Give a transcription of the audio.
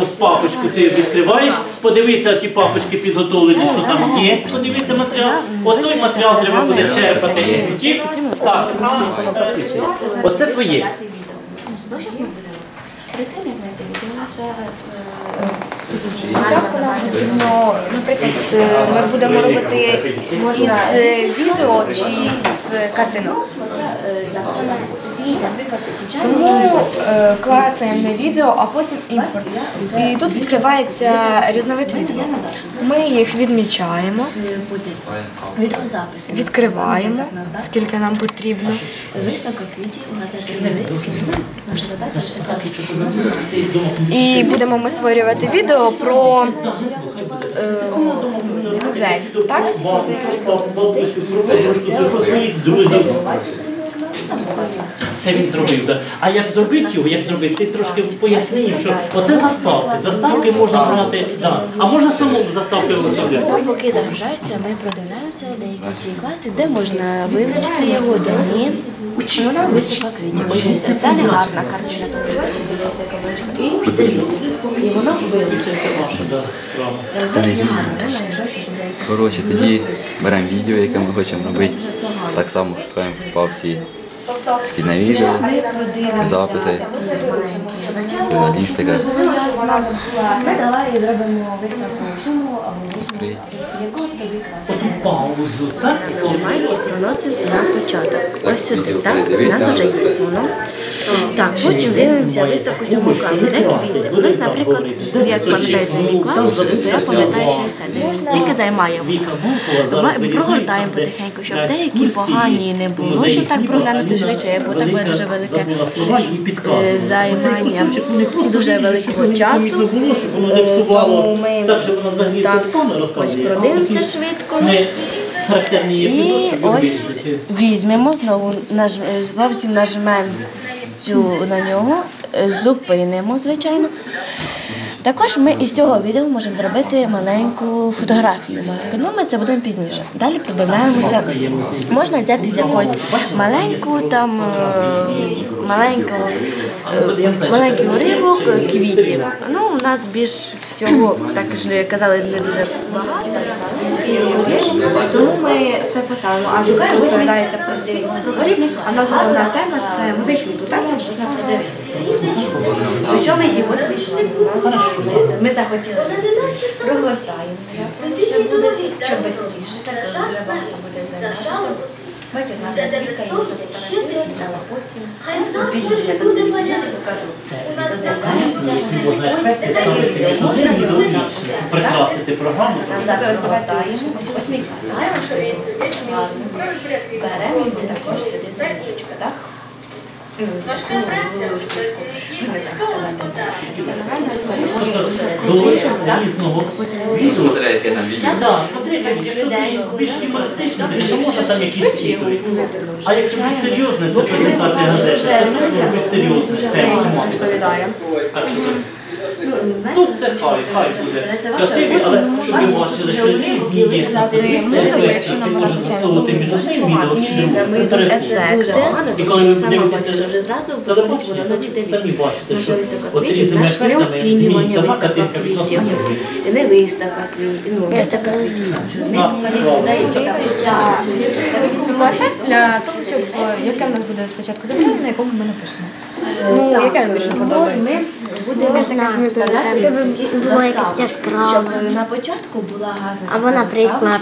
Ось папочку ти відкриваєш, подивися, ті папочки підготовлені, що там є, подивися матеріал. От той матеріал треба буде черпати. Так, записує. Оце твоє. Спочатку нам потрібно, наприклад, е, ми будемо робити із е, відео чи з картинок. Тому е, клацаємо на відео, а потім імпорт. І тут відкривається різновид відео. Ми їх відмічаємо, відкриваємо, скільки нам потрібно. І будемо ми створювати відео про е, музей. Так? Пробушку, це він зробив. А як зробити його, як зробити, ти трошки поясни їм, що оце заставки. Заставки можна брати, да. а можна самому заставки виготовляти. Ну, поки загружається, ми продивляємося деякі ті класи, де можна вилучити його, де ні. Вона виставка квітів. Подивіться, Це не гарна картина, і вилучиться. Вона зробляє. Коротше, тоді беремо відео, яке ми хочемо робити. Так само шукаємо в папці і на відео, записи, журналістика. Ми давай зробимо виставку всьому або якого тобі краще. Оту паузу, так? Нажимаємо і на початок. Ось сюди, так? У нас вже є воно. Так, потім дивимося виставку сьомого класу, де квіти. У нас, наприклад, як пам'ятається мій клас, то я пам'ятаю 60. Дивимося, скільки займає. Віка Вулкова зараз Давай виїжджає прогортаємо потихеньку, щоб деякі погані не було, щоб так проглянути швидше, бо так буде дуже велике е, займання просто дуже великого часу. Е, тому ми Так, ось продивимося швидко. Характерні І ось візьмемо знову наж... зовсім нажмемо цю на нього, е, зупинимо, звичайно. Також ми із цього відео можемо зробити маленьку фотографію. Ну ми це будемо пізніше. Далі придивляємося. Можна взяти з якогось маленьку там е, маленьку, е, маленький уривок квітів. Ну, у нас більш всього, так ж казали, не дуже багато. Тому ми це поставимо, адже розповідається про свій а нас головна тема це музей хлібу, так? 7 і 8 клас. Хорошо. Ми захотіли. Прогортаємо. Все буде що швидше. Треба буде займатися. Бачите, нам і можна сфотографувати, але потім. Ну, я там тоді покажу. Беремо його також сюди. Так. Сказати. До різного відео. Смотри, яке там відео. Так, смотри, якщо це більш юмористичне, то можна там якісь відповіді. А якщо більш серйозне, це презентація газети, то більш серйозне. Так що тут це хай, хай буде. красиві, але щоб ви бачили, що різні є якщо нам вона застосовувати між одним відео і другим. І тому коли що ви дивитеся бачиш вже зразу, телебачення, то ви самі бачите, що от різними не ефектами змінюється виставка картинка від квітів, наступної. не виставка квітів, ну, виставка. квітів, Ми візьмемо ефект для того, щоб е, яке в нас буде спочатку завдання, на якому ми напишемо. Ну, яке вам більше подобається? будемо вставляти Щоб була якесь яскрава. щоб на початку була гарна Або, наприклад,